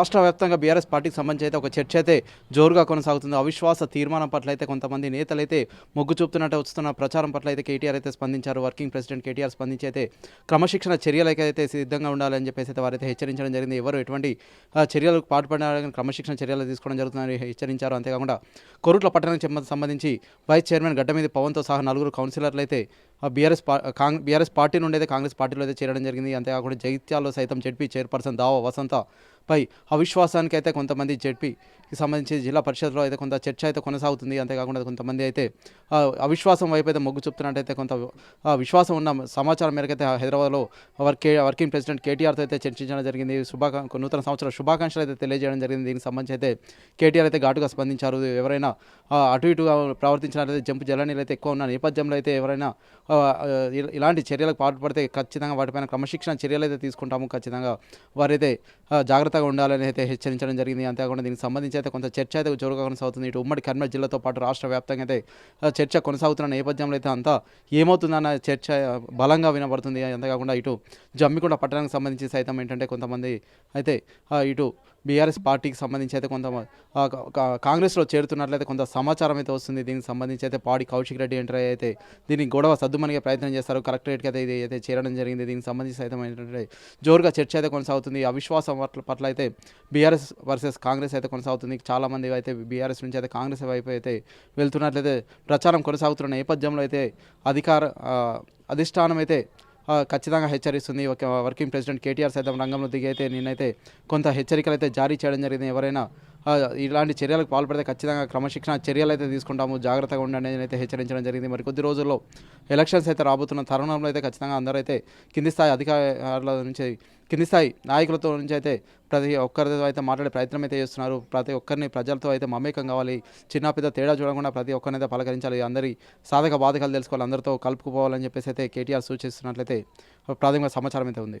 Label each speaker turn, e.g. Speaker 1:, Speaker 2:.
Speaker 1: రాష్ట్ర వ్యాప్తంగా బీఆర్ఎస్ పార్టీకి సంబంధించి అయితే ఒక చర్చ అయితే జోరుగా కొనసాగుతుంది. అవిశ్వాస తీర్మానం పట్ల అయితే కొంతమంది నేతలు అయితే మొగ్గు చూపుతున్నట్టు వస్తున్న ప్రచారం పట్ల అయితే కేటీఆర్ అయితే స్పందించారు. వర్కింగ్ ప్రెసిడెంట్ కేటీఆర్ స్పందించి అయితే క్రమశిక్షణ చర్యలకి అయితే సిద్ధంగా ఉండాలని చెప్పేసి అయితే వారైతే హెచ్చరించడం జరిగింది. ఎవరు ఎటువంటి ఆ, చర్యలకు పాటుపడాలని క్రమశిక్షణ చర్యలు తీసుకోవడం జరుగుతుందని హెచ్చరించారు. అంతేకాకుండా కొరుట్ల పట్టణానికి సంబంధించి వైస్ చైర్మన్ గడ్డమీది పవన్తో సహా నలుగురు కౌన్సిలర్లు అయితే బీఆర్ఎస్ కాంగ్ బీఆర్ఎస్ పార్టీ నుండి అయితే కాంగ్రెస్ పార్టీలో అయితే చేరడం జరిగింది. అంతేకాకుండా జగిత్యాల్లో సైతం జడ్పీ చైర్పర్సన్ దావా వసంత పై అవిశ్వాసానికి అయితే కొంతమంది జడ్పీకి సంబంధించి జిల్లా పరిషత్లో అయితే కొంత చర్చ అయితే కొనసాగుతుంది. అంతేకాకుండా కొంతమంది అయితే అవిశ్వాసం వైపు అయితే మొగ్గు చూపుతున్నట్టయితే కొంత విశ్వాసం ఉన్న సమాచారం మేరకైతే హైదరాబాద్లో వర్కే వర్కింగ్ ప్రెసిడెంట్ కేటీఆర్తో అయితే చర్చించడం జరిగింది. శుభాకా నూతన సంవత్సర శుభాకాంక్షలు అయితే తెలియజేయడం జరిగింది. దీనికి సంబంధించి అయితే కేటీఆర్ అయితే ఘాటుగా స్పందించారు. ఎవరైనా అటు ఇటుగా ప్రవర్తించినట్లయితే జంపు జలనీలు అయితే ఎక్కువ ఉన్న నేపథ్యంలో అయితే ఎవరైనా ఇలాంటి చర్యలకు పాటుపడితే ఖచ్చితంగా వాటిపైన క్రమశిక్షణ చర్యలు అయితే తీసుకుంటాము. ఖచ్చితంగా వారైతే జాగ్రత్తగా ఉండాలని అయితే హెచ్చరించడం జరిగింది. అంతేకాకుండా దీనికి సంబంధించి అయితే కొంత చర్చ అయితే జోరుగా కొనసాగుతుంది. ఇటు ఉమ్మడి కర్నూలు జిల్లాతో పాటు రాష్ట్ర వ్యాప్తంగా అయితే చర్చ కొనసాగుతున్న నేపథ్యంలో అయితే అంతా ఏమవుతుందన్న చర్చ బలంగా వినబడుతుంది. అంతేకాకుండా ఇటు జమ్మికొండ పట్టణానికి సంబంధించి సైతం ఏంటంటే కొంతమంది అయితే ఇటు బీఆర్ఎస్ పార్టీకి సంబంధించి అయితే కొంత కాంగ్రెస్లో చేరుతున్నట్లయితే కొంత సమాచారం అయితే వస్తుంది. దీనికి సంబంధించి అయితే పాడి కౌశిక్ రెడ్డి ఎంటర్ అయితే దీన్ని గొడవ సద్దుమనిగే ప్రయత్నం చేస్తారు. కలెక్టరేట్కి అయితే ఇది అయితే చేరడం జరిగింది. దీనికి సంబంధించి అయితే జోరుగా చర్చ అయితే కొనసాగుతుంది. అవిశ్వాసం పట్ల పట్ల అయితే బీఆర్ఎస్ వర్సెస్ కాంగ్రెస్ అయితే కొనసాగుతుంది. చాలామంది అయితే బీఆర్ఎస్ నుంచి అయితే కాంగ్రెస్ వైపు అయితే వెళ్తున్నట్లయితే ప్రచారం కొనసాగుతున్న నేపథ్యంలో అయితే అధికార అధిష్టానం అయితే ఖచ్చితంగా హెచ్చరిస్తుంది. ఒక వర్కింగ్ ప్రెసిడెంట్ కేటీఆర్ సైతం రంగంలో దిగైతే నిన్నైతే నేనైతే కొంత హెచ్చరికలు అయితే జారీ చేయడం జరిగింది. ఎవరైనా ఇలాంటి చర్యలకు పాల్పడితే ఖచ్చితంగా క్రమశిక్షణ చర్యలు అయితే తీసుకుంటాము. జాగ్రత్తగా ఉండండి అని అయితే హెచ్చరించడం జరిగింది. మరి కొద్ది రోజుల్లో ఎలక్షన్స్ అయితే రాబోతున్న తరుణంలో అయితే ఖచ్చితంగా అందరూ అయితే కింది స్థాయి అధికారుల నుంచి కింది స్థాయి నాయకులతో నుంచి అయితే ప్రతి ఒక్కరితో అయితే మాట్లాడే ప్రయత్నం అయితే చేస్తున్నారు. ప్రతి ఒక్కరిని ప్రజలతో అయితే మమేకం కావాలి. చిన్న పెద్ద తేడా చూడకుండా ప్రతి ఒక్కరిని అయితే పలకరించాలి. అందరి సాధక బాధకాలు తెలుసుకోవాలి. అందరితో కలుపుకుపోవాలని చెప్పేసి అయితే కేటీఆర్ సూచిస్తున్నట్లయితే ప్రాథమిక సమాచారం అయితే ఉంది.